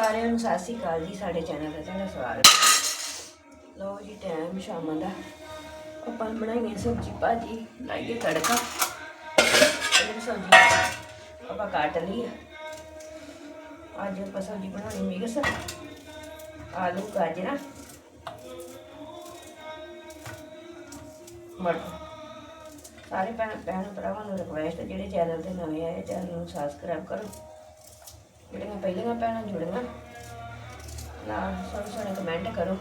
ਸਾਰਿਆਂ ਨੂੰ ਸਤਿ ਸ਼੍ਰੀ ਅਕਾਲ ਜੀ, ਸਾਡੇ ਚੈਨਲ ਤੇ ਤੁਹਾਡਾ ਸਵਾਗਤ ਲਓ ਜੀ ਟਾਈਮ ਸ਼ਾਮ ਦਾ। ਆਪਾਂ ਬਣਾਈਏ ਸਬਜ਼ੀ ਭਾਜੀ, ਲਾਈਏ ਤੜਕਾ। ਇਹ ਸਬਜ਼ੀ ਆਪਾਂ ਕੱਟ ਲਈ ਅੱਜ ਆਪਾਂ ਸਬਜ਼ੀ ਬਣਾਉਣੀ ਮਿਕਸ। ਆਲੂ, ਗਾਜਰਾਂ, ਮਟਰ। ਸਾਰੇ ਭੈਣ ਭੈਣ ਭਰਾਵਾਂ ਨੂੰ ਰਿਕਵੈਸਟ ਜਿਹੜੇ ਚੈਨਲ ਤੇ ਨਵੇਂ ਆਏ, ਚੈਨਲ ਨੂੰ ਸਬਸਕ੍ਰਾਈਬ ਕਰੋ। ਜਿਹੜੀਆਂ ਪਹਿਲੀਆਂ ਭੈਣਾਂ ਜੁੜੀਆਂ ਨਾਲ ਸੋਹਣੇ ਸੋਹਣੇ ਕਮੈਂਟ ਕਰੋ।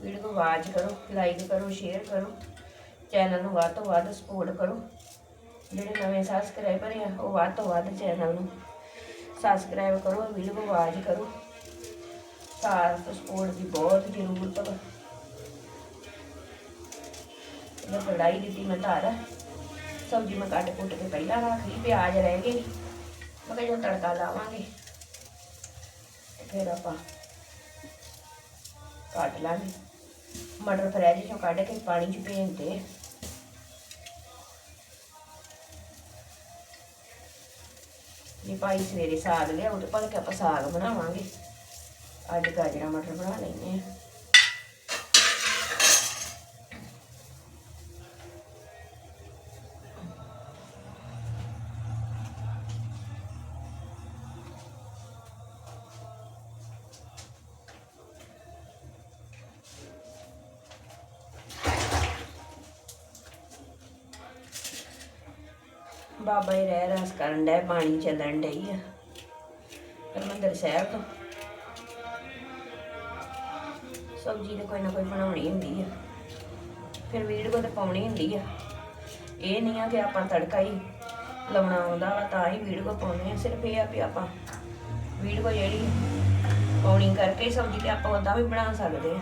ਵੀਡੀਓ ਨੂੰ ਵਾਚ ਕਰੋ ਲਾਈਕ ਕਰੋ ਸ਼ੇਅਰ ਕਰੋ ਚੈਨਲ ਨੂੰ ਵੱਧ ਤੋਂ ਵੱਧ ਸਪੋਰਟ ਕਰੋ। ਜਿਹੜੇ ਨਵੇਂ ਸਬਸਕ੍ਰਾਈਬਰ ਆ, ਉਹ ਵੱਧ ਤੋਂ ਵੱਧ ਚੈਨਲ ਨੂੰ ਸਬਸਕ੍ਰਾਈਬ ਕਰੋ ਵੀਡੀਓ ਨੂੰ ਵਾਚ ਕਰੋ। ਸਾਥ ਸਪੋਰਟ ਦੀ ਬਹੁਤ ਜ਼ਰੂਰਤ ਹੈ ਇਹ ਕੜਾਈ ਦਿੱਤੀ ਮੈਂ ਧਾਰਾ ਸਬਜ਼ੀ ਮੈਂ ਕੱਟ ਕੁੱਟ ਕੇ ਪਹਿਲਾਂ ਰੱਖ ਲਈ, ਪਿਆਜ਼ ਰਹਿ ਗਏ ਮੈਂ ਕਿਹਾ ਜੋ ਤੜਕਾ ਲਾਵਾਂਗੇ। ਫਿਰ ਆਪਾਂ ਕੱਟ ਲਾਂਗੇ। ਮਟਰ ਫਰੈਜ ਚੋਂ ਕੱਢ ਕੇ ਪਾਣੀ ਚ ਭੇਜ ਤੇ ਇਹ ਭਾਈ ਸਵੇਰੇ ਸਾਗ ਲਿਆ ਤੇ ਭਲ ਕੇ ਆਪਾਂ ਸਾਗ ਬਣਾਵਾਂਗੇ। ਅੱਜ ਗਾਜਰਾਂ ਮਟਰ ਬਣਾ ਲੈਂਦੇ ਆ। ਬਾਬਾ ਹੀ ਰਹਿ ਰਸ ਕਰਨ ਡਿਆ ਪਾਣੀ ਚੱਲਣ ਡਈ ਆ। ਹਰਮੰਦਰ ਸਾਹਿਬ ਤੋਂ। ਸਬਜ਼ੀ ਤੇ ਕੋਈ ਨਾ ਕੋਈ ਬਣਾਉਣੀ ਹੁੰਦੀ ਆ। ਫਿਰ ਵੀਡੀਓ ਤੇ ਪਾਉਣੀ ਹੁੰਦੀ ਆ। ਇਹ ਨਹੀਂ ਆ ਕਿ ਆਪਾਂ ਤੜਕਾ ਹੀ ਲਾਉਣਾ ਆਉਂਦਾ ਵਾ, ਤਾਂ ਹੀ ਵੀਡੀਓ ਪਾਉਣੀ ਆ। ਸਿਰਫ ਇਹ ਆ ਵੀ ਆਪਾਂ ਵੀਡੀਓ ਜਿਹੜੀ ਪਾਉਣੀ ਕਰਕੇ ਸਬਜ਼ੀ ਤੇ ਆਪਾਂ ਉਦਾਂ ਵੀ ਬਣਾ ਸਕਦੇ ਆ।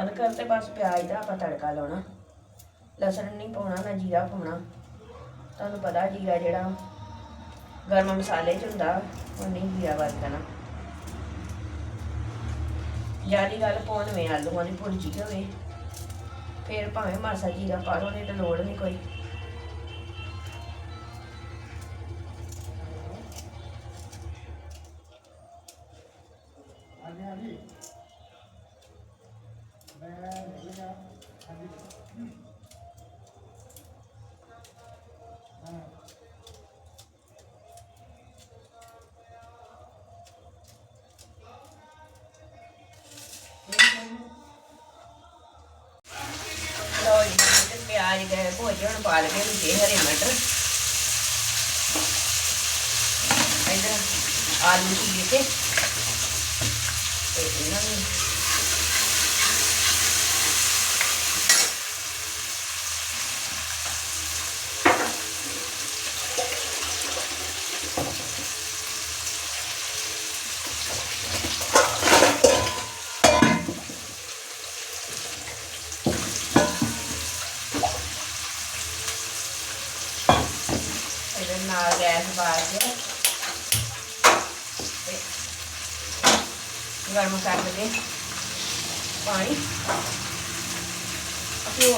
ਅਨਕਰ ਤੇ ਬਸ ਪਿਆਜ਼ ਦਾ ਆਪਾਂ ਤੜਕਾ ਲਾਉਣਾ। ਲਸਣ ਨਹੀਂ ਪਾਉਣਾ, ਨਾ ਜੀਰਾ ਪਾਉਣਾ। ਤੁਹਾਨੂੰ ਪਤਾ ਜੀਰਾ ਜਿਹੜਾ ਗਰਮ ਮਸਾਲੇ ਚ ਹੁੰਦਾ ਉਹ ਨਹੀਂ ਜੀਰਾ ਵਰਤਣਾ ਜਿਆਦੀ ਗੱਲ ਪਾਉਣਵੇਂ ਆਲੂਆਂ ਦੀ ਭੁਰਜੀ ਹੋਵੇ, ਫਿਰ ਭਾਵੇਂ ਮਾਸਾ ਜੀਰਾ ਪਾ ਲਓ, ਨਹੀਂ ਤਾਂ ਲੋੜ ਨਹੀਂ ਕੋਈ। ਲਓ ਜੀ ਤੇ ਪਿਆਜ਼ ਗਏ ਭੁੱਜ ਹੁਣ ਪਾ ਲਗੇ ਵਿੱਚ ਹਰੇ ਮਟਰ। ਇਧਰ ਆਲੂ ਚੀਰ ਕੇ ਤੇ ਇਹਨਾਂ ਨੂੰ ਇਹਦੇ ਨਾਲ ਗੈਸ ਬਾਲ ਕੇ ਗਰਮ ਕਰ ਲਗੇ ਪਾਣੀ। ਅਸੀਂ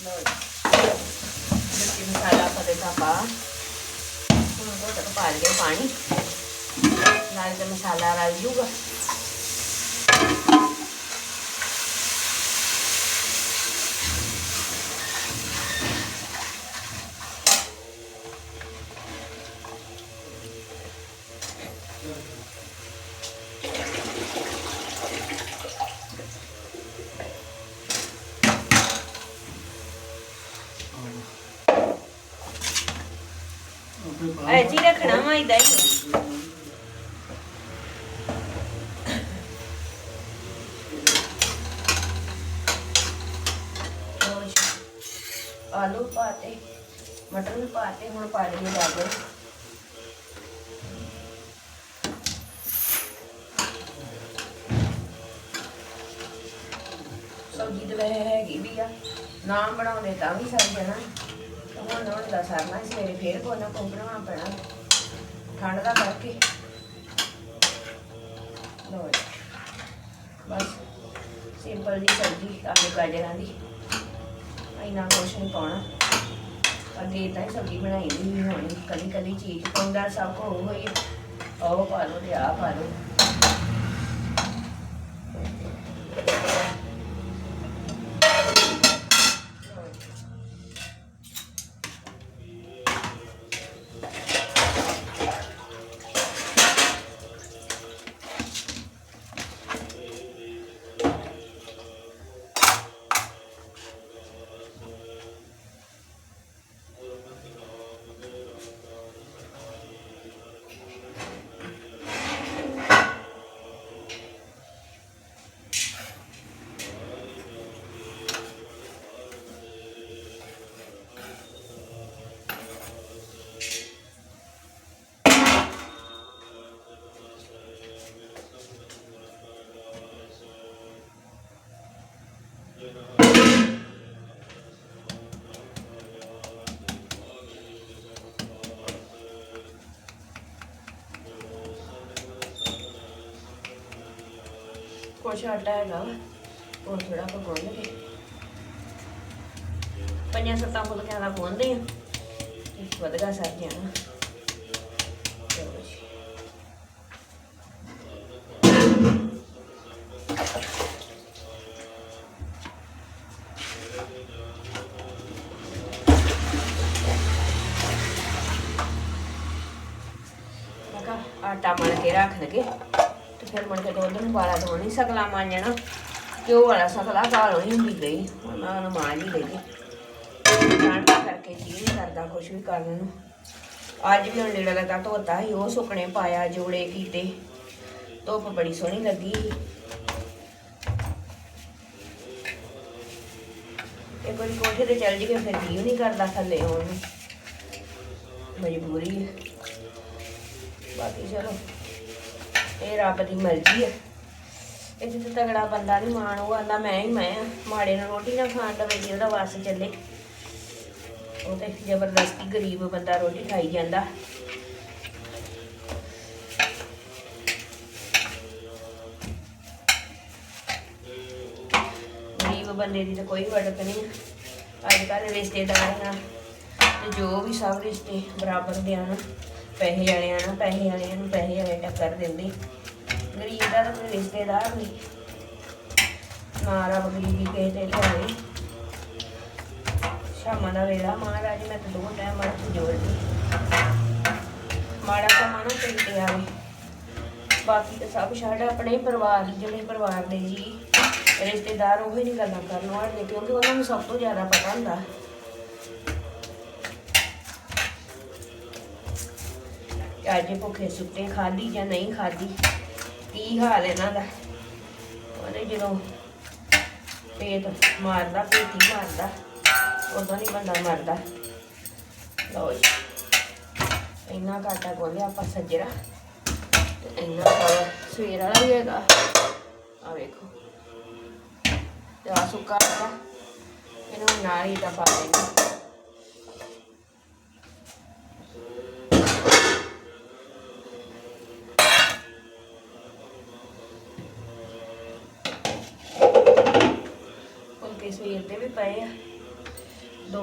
ਉਹ ਲਓ ਜੀ ਮਿਰਚੀ ਮਸਾਲਾ ਪਾ ਦੇ ਪਾ ਹੁਣ ਉਹ ਤੱਕ ਪਾ ਲਿਆ ਪਾਣੀ। ਨਾਲ ਤੇ ਮਸਾਲਾ ਰਲ ਜੂਗਾ ਗੈਸ ਹੀ ਰੱਖਣਾ ਵਾ ਇਦਾਂ ਹੀ ਆਲੂ ਪਾਤੇ ਮਟਰ ਵੀ ਪਾਤੇ ਹੁਣ ਪਾ ਲਈਏ ਗਾਜਰ ਸਬਜ਼ੀ ਤਾਂ ਵੈਸੇ ਹੈਗੀ ਵੀ ਆ ਨਾ ਬਣਾਉਂਦੇ ਤਾਂ ਵੀ ਸਰ ਜਾਣਾ। ਹੁਣ ਹੁਣ ਦਾ ਸਰਨਾ ਸਵੇਰੇ ਮੇਰੇ ਫੇਰ ਕੋਈ ਨਾ ਪੈਣਾ। ਠੰਡ ਦਾ ਕਰਕੇ ਲਓ ਬਸ ਸਿੰਪਲ ਜੀ ਸਬਜ਼ੀ, ਆਲੂ ਗਾਜਰਾਂ ਦੀ। ਇੰਨਾ ਕੁਛ ਨਹੀਂ ਪਾਉਣਾ। ਅੱਗੇ ਤਾਂ ਹੀ ਸਬਜ਼ੀ ਬਣਾਈ ਨਹੀਂ ਹੋਣੀ ਕਦੀ ਕਦੀ ਚੀਜ਼ ਪਾਉਂਦਾ, ਸਭ ਕੋ ਹੋਈ ਉਹ ਪਾ ਲਓ ਤੇ ਆਹ ਪਾ ਲਓ। ਕੁਛ ਆਟਾ ਹੈਗਾ ਵਾ, ਹੋਰ ਥੋੜਾ ਆਪਾਂ ਗੁੰਨ ਲਈਏ। ਪੰਜਾਂ ਸੱਤਾਂ ਫੁਲਕਿਆਂ ਦਾ ਗੁੰਨਦੇ ਆ ਤੇ ਵਧਗਾ ਸਰ ਜਾਣਾ ਕੇ ਰੱਖ ਲਗੇ। ਤੇ ਫਿਰ ਮੁੜ ਕੇ ਦੁੱਧ ਨੂੰ ਬਾਲਾ ਦੋ ਨਹੀਂ ਸਕਲਾ ਮਾਂਜਣਾ। ਘਿਓ ਵਾਲਾ ਸਕਲਾ ਕਾਲ ਹੋਈ ਹੁੰਦੀ ਗਈ। ਹੁਣ ਮੈਂ ਉਹਨੂੰ ਹੀ ਲਈ ਠੰਡ ਕਰਕੇ ਜੀ ਕਰਦਾ ਕੁਛ ਵੀ ਕਰਨ ਨੂੰ। ਅੱਜ ਵੀ ਹੁਣ ਲੀੜਾ ਲਗਾ ਧੋਤਾ ਸੀ, ਉਹ ਸੁੱਕਣੇ ਪਾਇਆ, ਜੋੜੇ ਕੀਤੇ ਧੁੱਪ ਬੜੀ ਸੋਹਣੀ ਲੱਗੀ। ਸੀ। ਇੱਕ ਕੋਠੇ ਤੇ ਚੱਲ ਜੀਏ, ਫਿਰ ਜੀ ਨਹੀਂ ਕਰਦਾ ਥੱਲੇ ਹੋਣ ਨੂੰ। ਮਜਬੂਰੀ ਹੈ। ਬਾਕੀ ਚਲੋ। ਇਹ ਰੱਬ ਦੀ ਮਰਜ਼ੀ ਹੈ ਇਹ ਜਿੱਥੇ ਤਗੜਾ ਬੰਦਾ ਨਹੀਂ ਮਾਣ, ਉਹ ਆਂਦਾ ਮੈਂ ਹੀ ਮੈਂ ਆ। ਮਾੜੇ ਨੂੰ ਰੋਟੀ ਨਾ ਖਾਣ ਦਾ ਵੀ ਉਹਦਾ ਵਾਸ ਚੱਲੇ। ਉਹ ਤੇ ਜ਼ਬਰਦਸਤੀ ਗਰੀਬ ਬੰਦਾ ਰੋਟੀ ਖਾਈ ਜਾਂਦਾ। ਗਰੀਬ ਬੰਦੇ ਦੀ ਤਾਂ ਕੋਈ ਵੜਤ ਨਹੀਂ ਅੱਜ ਕੱਲ੍ਹ ਰਿਸ਼ਤੇਦਾਰੀਆਂ ਤੇ ਜੋ ਵੀ ਸਭ ਰਿਸ਼ਤੇ ਬਰਾਬਰ ਦੇ ਹਨ ਪੈਸੇ ਵਾਲਿਆਂ ਨਾਲ ਪੈਸੇ ਵਾਲਿਆਂ ਨੂੰ ਪੈਸੇ ਵਾਲੇ ਟੱਕਰ ਦਿੰਦੇ। ਗਰੀਬ ਦਾ ਤਾਂ ਕੋਈ ਰਿਸ਼ਤੇਦਾਰ ਨਹੀਂ ਨਾ ਰੱਬ ਗਰੀਬੀ ਕਿਸੇ ਤੇ ਲਿਆਵੇ। ਸ਼ਾਮਾਂ ਦਾ ਵੇਲਾ, ਮਹਾਰਾਜ ਮੈਂ ਤਾਂ ਦੋ ਟਾਈਮ ਹੱਥ ਜੋੜਦੀ ਮਾੜਾ ਤਾਂ ਨਾ ਪਿੰਡ ਤੇ ਆਵੇ। ਬਾਕੀ ਤਾਂ ਸਭ ਛੱਡ, ਆਪਣੇ ਹੀ ਪਰਿਵਾਰ ਜਿਹੜੇ ਪਰਿਵਾਰ ਦੇ ਜੀ। ਰਿਸ਼ਤੇਦਾਰ ਉਹ ਹੀ ਨਹੀਂ ਗੱਲਾਂ ਕਰਨ ਵਾਲੇ ਕਿਉਂਕਿ ਉਹਨਾਂ ਨੂੰ ਸਭ ਤੋਂ ਜ਼ਿਆਦਾ ਪਤਾ ਹੁੰਦਾ। ਅੱਜ ਭੁੱਖੇ ਸੁੱਤੇ, ਖਾਧੀ ਜਾਂ ਨਹੀਂ ਖਾਧੀ, ਕੀ ਹਾਲ ਇਹਨਾਂ ਦਾ? ਉਹਨੇ ਜਦੋਂ ਪੇਟ ਮਾਰਦਾ, ਪੇਟੀ ਮਾਰਦਾ, ਉਦੋਂ ਨਹੀਂ ਬੰਦਾ ਮਰਦਾ। ਲਓ ਜੀ, ਇੰਨਾ ਘਾਟਾ ਗੋਲਿਆ ਆਪਾਂ ਸੱਜਰਾ ਇੰਨਾ ਸਾਰਾ ਸਵੇਰ ਵਾਲਾ ਵੀ ਹੈਗਾ। ਆ ਵੇਖੋ, ਤੇ ਆ ਸੁੱਕਾ ਹੈਗਾ ਇਹਨੂੰ ਨਾਲ ਹੀ ਤਾਂ ਪਾ ਦੇਣਾ। ਸਵੇਰ ਦੇ ਵੀ ਪਏ ਆ। ਦੋ।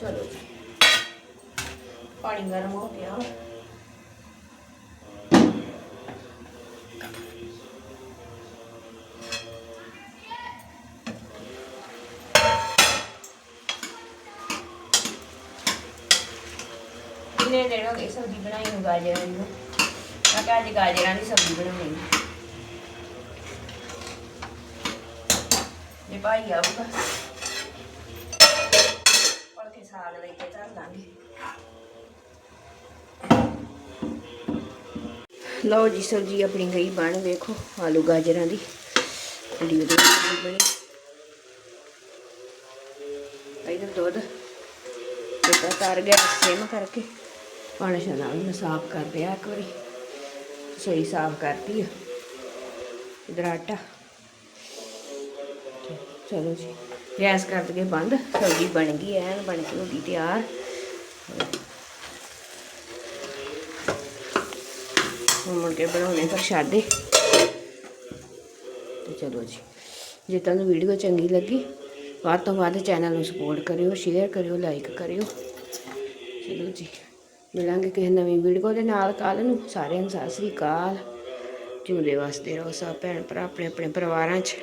ਚਲੋ ਪਾਣੀ ਗਰਮ ਹੋ ਗਿਆ। ਕਿੰਨੇ ਦਿਨ ਹੋ ਗਏ ਸਬਜ਼ੀ ਬਣਾਈ ਨੂੰ ਗਾਜਰਾਂ ਦੀ ਨੂੰ। ਮੈਂ ਕਿਹਾ ਅੱਜ ਗਾਜਰਾਂ ਦੀ ਸਬਜ਼ੀ ਬਣਾਉਣੀ। ਜੇ ਭਾਈ ਆਊਗਾ। ਪੜ ਸਾਗ ਲੈ ਕੇ ਧਰ ਲਾਂਗੇ। ਲਓ ਜੀ, ਸਬਜ਼ੀ ਆਪਣੀ ਗਈ ਬਣ, ਵੇਖੋ, ਆਲੂ ਗਾਜਰਾਂ ਦੀ। ਬੜੀ ਵਧੀਆ ਬਣੀ। ਇਧਰ ਦੁੱਧ ਬੇਟਾ ਤਰ ਗਿਆ, ਸਿਮ ਕਰਕੇ। ਪਾਣੀ ਸ਼ਾਲਾ ਨੂੰ ਸਾਫ਼ ਕਰ ਦਿਆ ਇੱਕ ਵਾਰੀ। ਸਹੀ ਸਾਫ਼ ਕਰਤੀ ਆ। ਇਧਰ ਆਟਾ। ਚਲੋ ਜੀ, ਗੈਸ ਕਰ ਦਈਏ ਬੰਦ, ਸਬਜ਼ੀ ਬਣ ਗਈ, ਐਨ ਬਣ ਕੇ ਹੋ ਗਈ ਤਿਆਰ। ਮੁੜ ਕੇ ਬਣਾਉਣੇ ਪ੍ਰਸ਼ਾਦੇ। ਤੇ ਚਲੋ ਜੀ, ਜੇ ਤੁਹਾਨੂੰ ਵੀਡੀਓ ਚੰਗੀ ਲੱਗੀ, ਵੱਧ ਤੋਂ ਵੱਧ ਚੈਨਲ ਨੂੰ ਸਪੋਰਟ ਕਰਿਓ ਸ਼ੇਅਰ ਕਰਿਓ ਲਾਈਕ ਕਰਿਓ। ਚਲੋ ਜੀ, ਮਿਲਾਂਗੇ ਕਿਸੇ ਨਵੀਂ ਵੀਡੀਓ ਦੇ ਨਾਲ ਕੱਲ ਨੂੰ। ਸਾਰਿਆਂ ਨੂੰ ਸਤਿ ਸ੍ਰੀ ਅਕਾਲ। ਜਿਉਂਦੇ ਵਾਸਤੇ ਰਹੋ ਸਭ ਭੈਣ ਭਰਾ ਆਪਣੇ ਆਪਣੇ ਪਰਿਵਾਰਾਂ 'ਚ।